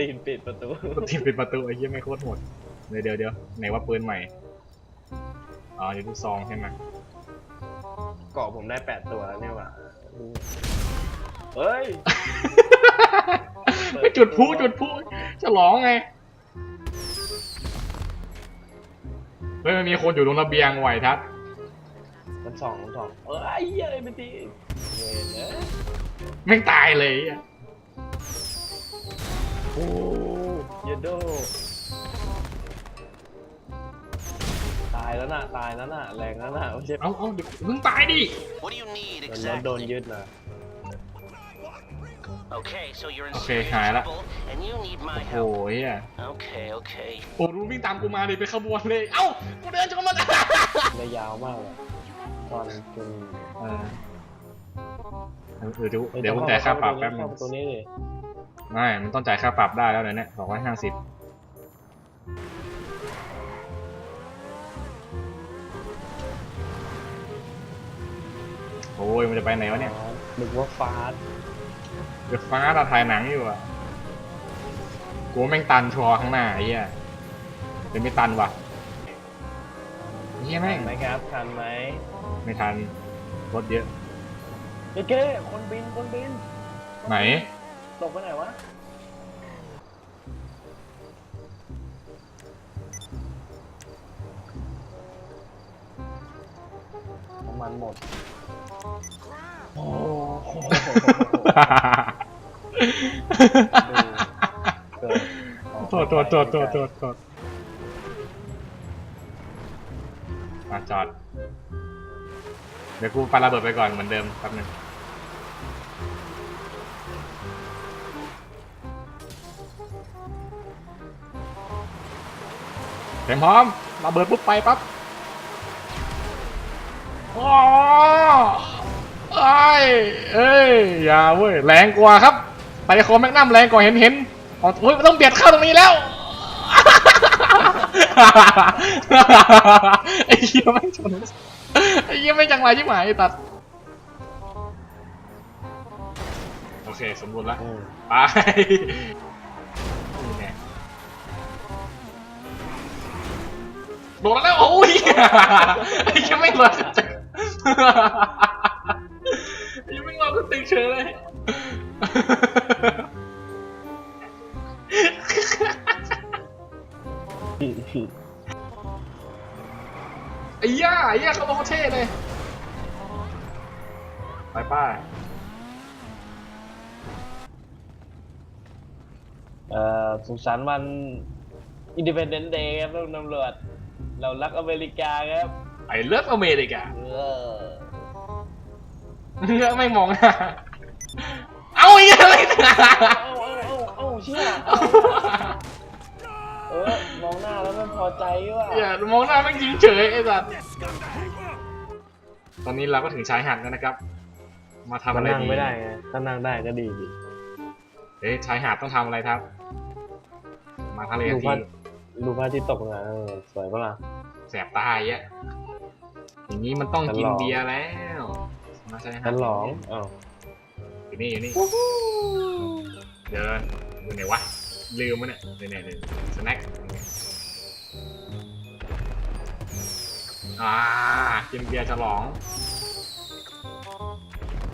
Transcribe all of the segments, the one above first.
สตีนปิดประตูทีมปิดประตูไอ้เหี้ยไม่โคตรโหดเดี๋ยวเดี๋ยวเดี๋ยวไหนว่าปืนใหม่อ๋ออยู่ลูกซองใช่ไหมเกาะผมได้แปดตัวแล้วเนี่ยว่ะเฮ้ยไปจุดพลุจุดพลุฉลองไงเฮ้ยมันมีคนอยู่ตรงระเบียงไหวทัศน์มันสองมันสองเอ้ยไอ้เหี้ยอะไรไม่ตีเว้ยนะ แม่งตายเลยอะโอ้ยโดตายแล้วน่ะตายแล้วน่ะแรงแล้วน่ะไม่ใช่เอาเอาเดี๋ยวเพิ่งตายดิ What do you need โดนรถโดน exactly? ยึดนะ Okay, so you're in Okay, serious หายละ trouble and you need my โอ้ help. ยอะ Okay, okay. โอ้รู้วิ่งตามกูมาดิไปนขบวนเลย เอ้ากูเดินชนมันได้ยาวมากเลยตอนจนเออเออเดี๋ยวเดี๋ยวผมจ่ายค่าปรับแป๊บนึเข้างประตัวนี้ดิ ไม่ มันต้องจ่ายค่าปรับได้แล้วเดี๋ยวนี้สองร้อยห้าสิบโอ้ยมันจะไปไหนวะเนี่ยนึกว่าฟาสเดือฟ้าเราถ่ายหนังอยู่อะกูว่าแม่งตันชัวร์ข้างหน้าไอ้เหี้ยเดี๋ยวไม่ตันว่ะเหี้ยแม่งทันไหมครับทันไหมไม่ทันรถเยอะเฮ้ยเก้คนบินคนบิน ไหน ตกไปไหนวะ น้ำมันหมด โอ้โหเกิดออกโทษโทษโทษโทษโทษโทษมาจอด เดี๋ยวกูปาระเบิดไปก่อนเหมือนเดิมแป๊บนึง เต็มพร้อมระเบิดปุ๊บไปปั๊บอ๋อไอ้ยเอ้ยอย่าเว้ยแรงกว่าครับไปคอแมกนัมแรงกว่าเห็นเห็นอ๋อโอ้ยต้องเบียดเข้าตรงนี้แล้วไอ้เหี้ยไม่งชนไอ้เหี้ยไม่งจังไรที่หมายไอ้ตัดโอเคสมบูรณ์ละอืมไป โดนแล้วโอ้ยไอ้เหี้ยังไม่งรอดจังไอ้เหี้ยังไม่งรอดก็ตึงเฉยเลยไอ้ย่าไอ้ย่าเขาบอกเขาเท่เลยไปป้าเอ่อสุขสันต์วัน Independence Day ครับท่านตำรวจ เรารักอเมริกาครับ ไอ้เลิฟอเมริกาเออเงือกไม่มองหน้าเอาไอ้ย่าไม่ตาเอาเอาเอาเอาเชี่ยเอาเออมองหน้าแล้วไม่พอใจว่ะอย่ามองหน้าไม่งยิงเฉยไอ้สัสตอนนี้เราก็ถึงชายหาดแล้วนะครับ มาทำมัอะนไรนั่งดีไม่ได้ไงถ้านั่งได้ก็ดีดิเอ๊ะชายหาดต้องทำอะไรครับ มาทะเลดูทีพระ ดูพระอาที่ตกนะเออสวยปะล่ะ แสบตาไอ้เหี้ยอย่างนี้มันต้องกินฉลองเบียร์แล้วมาชายหากัดนหลองอ้าวอยู่นี่อยู่นี่ เดินอยู่ไหนวะ ลืมมันเนี่ยไหนไหนไหนสแน็คอ่ากินเบียร์ฉลอง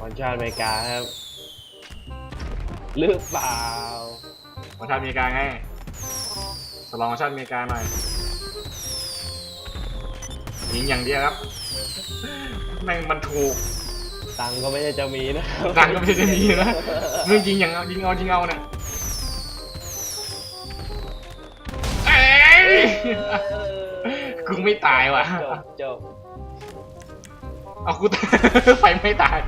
วันชาติอเมริกาครับหรือเปล่า มาชาติอเมริกาไง ฉลองชาติอเมริกาหน่อยยิงอย่างเดียวครับแม่งมันถูกตังค์ก็ไม่ใช่จะมีนะตังค์ก็ไม่ได้มีนะมึงยิงอย่างเอายิงเอายิงเอาเนี่ยเอ้ยกูไม่ตายว่ะ จบจบเอากูตาย ไฟไม่ตาย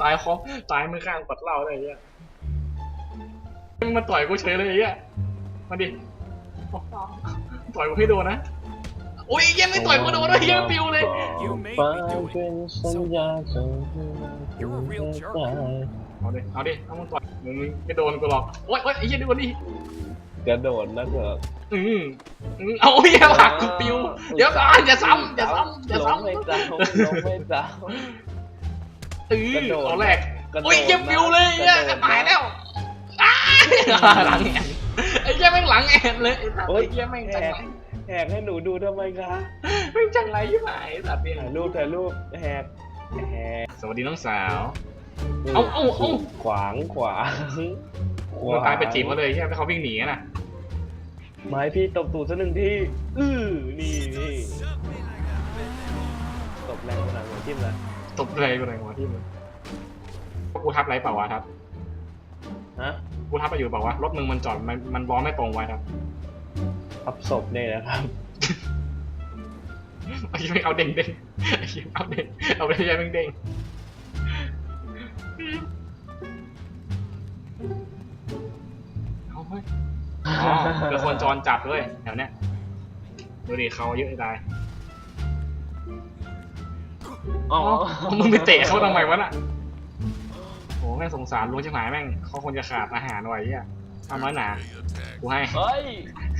ตายคอมตายมือข้างปัดเหล้าเลยไอ้เหี้ย มึงมาต่อยกูเฉยเลยไอ้เหี้ยมาดิต่อยกูให้โดนนะโอ้ยไอ้เหี้ยังไม่ต่อยกูโดนเลยเหี้ยังปิวเลยฟ้าเป็นสัญญาส่ง You're a real jerk. เอาดิ เอาดิ เอามึงต่อยมึงไม่โดนกูหรอกโอ้ยโอ้ยไอ้เหี้ยดูดิกระโดดนะเถอะอืมอืมเอาไอ้เหี้ยหักกูปิว เดี๋ยวก่อนอย่าซ้ำอย่าซ้ำอย่าลงซ้ำไม่ซ้ำลงไม่ซ้เออกระโดดเอาแรกำกระโดดโอ้ยเหี้ยังปิวเลยไอ้เหี้ยกระโดดตายแล้วอ้า หลังแอนไอ้เหี้ยแม่งหลังแอนเลยไอ้สัตว์โอ้ไอ้ยเหี้ยแม่งแหจังกไรแหกให้หนูดูทำไมคะแม่งจังไรยิ่งไหนไอ้สัตว์เนี่ยถ่ายรูปถ่ายรูปแหกแหกสวัสดีน้องสาว เอาเอาเอา ขวางขวางกูตายไปจีบเขาเลยใช่ไหมเขาวิ่งหนีน่ะไม้พี่ตบตูดสักหนึ่งที่อื้อนี่นี่ตบแรงขนาดหัวทิ่มเลยตบเลยกูเลยหัวที่มึงกูทับไรเปล่าวะทับฮะ กูทับไปอยู่เปล่าวะรถมึงมันจอดมันมันบอลไม่ตรงไว้ครับทับศพเนี่ยนะครับไอ้เหี้ยเอาเด้งเด้งไอ้เหี้ยเอาเด้งเอาไปเหี้ยแม่งเด้งเอาเฮ้ยอ๋อเป็นคนจรจัดด้วยแถวเนี้ยดูดิเขาเยอะได้อ๋อมึงไปเตะเขาทำไมวะน่ะ โอ้แม่งสงสารลุงชิบหายแม่งเขาควรจะขาดอาหารไว้เหี้ยทำน้อยหนากูให้เฮ้ย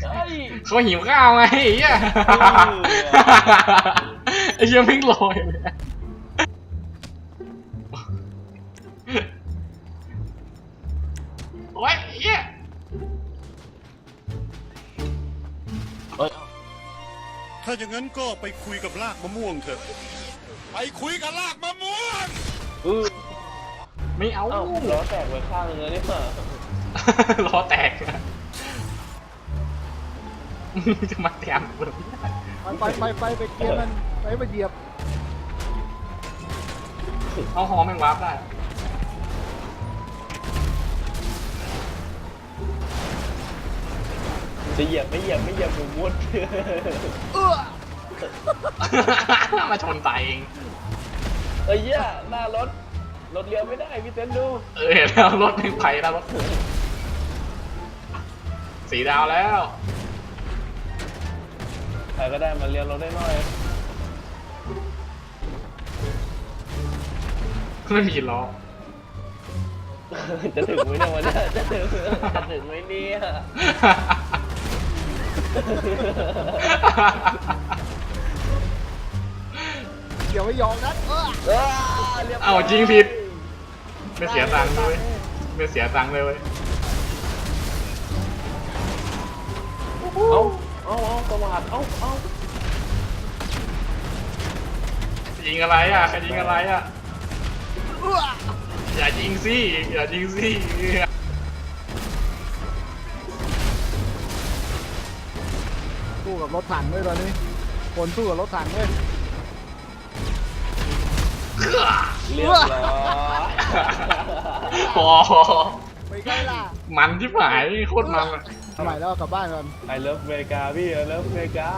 เฮ้ย เขาหิวข้าวไงไอ้เหี้ยไอ้เหี้ยแม่งลอยเลยโอ้ยไอ้เหี้ยเฮ้ย ถ้าอย่างนั้นก็ไปคุยกับรากมะม่วงเถอะ ไปคุยกับรากมะม่วง อื้อ ไม่เอาเอ้าล้อแตกไว้ข้างเลยนี่หว่าล้อแตกจะมาแตมกูไปไปไปไปเกียร์มันไปมาเหยียบเอาหอมแม่งวาร์ปได้ จะเหยียบไม่เหยียบไม่เหยียบหนูมุดเอื้อมาชนตายเอง เอ้ยเหี้ยหน้ารถ รถเลี้ยวไม่ได้พี่เต้นดูเออเห็นแล้วรถแม่งไปแล้วรถสีดาวแล้ว ใครก็ได้มาเลี้ยวรถได้หน่อยไม่มีล้อจะถึงไหมเนี่ยวันนี้จะถึงจะถึงไหมเนี่ยเดี๋ยวไม่ยอมนะเออเอ้ยรียบร้ย เอาจริงผิด ไม่เสียตังค์ด้วยไม่เสียตังค์เลยเว้ยเอาเอาเอาประมาทเอาเอายิงอะไรอะใครยิงอะไรอะเอื้ออย่ายิงสิอย่ายิงสิสู้กับรถถังด้วยตอนนี้ คนสู้กับรถถังด้วยเรียบร้อย พอไปใกล้ล่ะมันที่หายโคตรมันอะทำไมแล้วกลับบ้านกันไอเลิฟอเมริกาพี่ไอเลิฟอเมริกา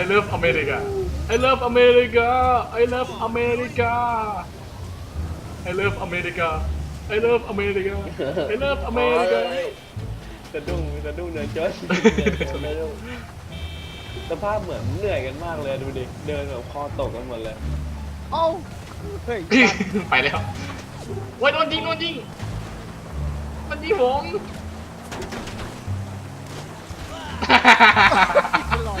I love America I love America I love America I love America I love America I love America สะดุ้งสะดุ้งเดินจนสภาพเหมือนเหนื่อยกันมากเลยดูดิเดินแบบคอตกกันหมดเลยเอ้าเฮ้ยไปแล้ว โอ้ยโดนยิงโดนยิงมันยิงผมลอย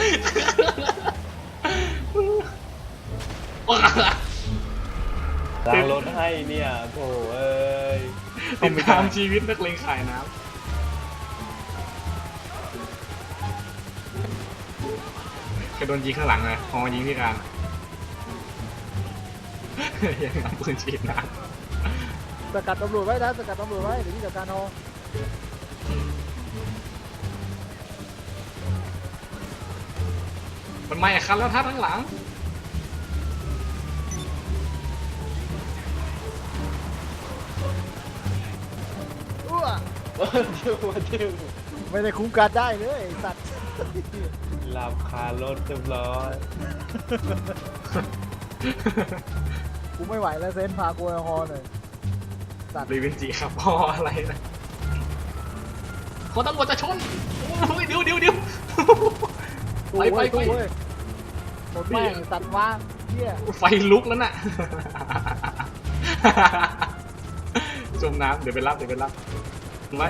ล้างรถให้เนี่ยโถเอ้ยติดตามชีวิตนักเลงขายน้ำกระโดนยิงข้างหลังเลยพอมายิงที่การยังเอาปืนฉีดน้ สกัดตำรวจไว้นะสกัดตำรวจไว้เดี๋ยวพี่จัดการเอาำมันไม่คันแล้วท่าทั้งหลังเอื้อจิ้วมาจิ้วไม่ได้คุ้มกันได้เลยไอ้สัตว์หลับคารถเรียบร้อยกูไม่ไหวแล้วเซนพากูแอลกอฮอล์หน่อย สัตว์รีเวนจีครับพ่ออะไรนะคนตำรวจจะชนโอ้ยเดี๋ยวเดี๋ยวเดี๋ยวไปไปไปตู้เว้ยรถแม่งสัตว์ว่างเหี้ยไฟลุกแล้วน่ะจมน้ำเดี๋ยวไปรับเดี๋ยวไปรับไว้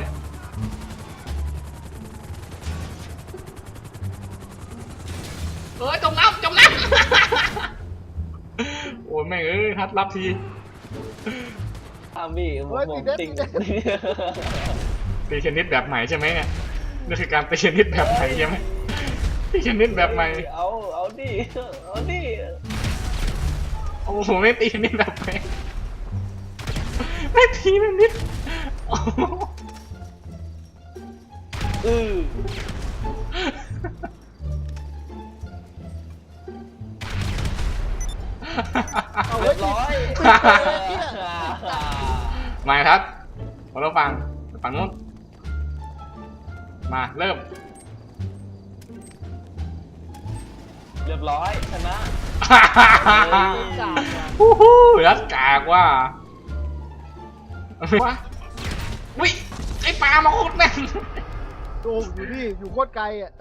เอ้ยจมน้ำจมน้ำโอ้ยแม่งเอ้ยทัดรับทีอ้าวพี่ผมติ่งตีเทนนิสแบบใหม่ใช่ไหมเนี่ยนี่คือการตีเทนนิสแบบใหม่ใช่ไหมตีเทนนิสแบบใหม่เอาเอาดิเอาดิโอ้โหไม่ตีเทนนิสแบบใหม่ไม่ตีเทนนิสโอ้โหอือเอาเรีไว้ยบร้อย มาครับขอเราฟังฝั่งนู้น มาเริ่ม เรียบร้อยชนะกากว่ะฮู้ฮู้รัดกากว่าว้าวิไอปลามาโคตรแม่นดูอยู่นี่อยู่โคตรไกลอะ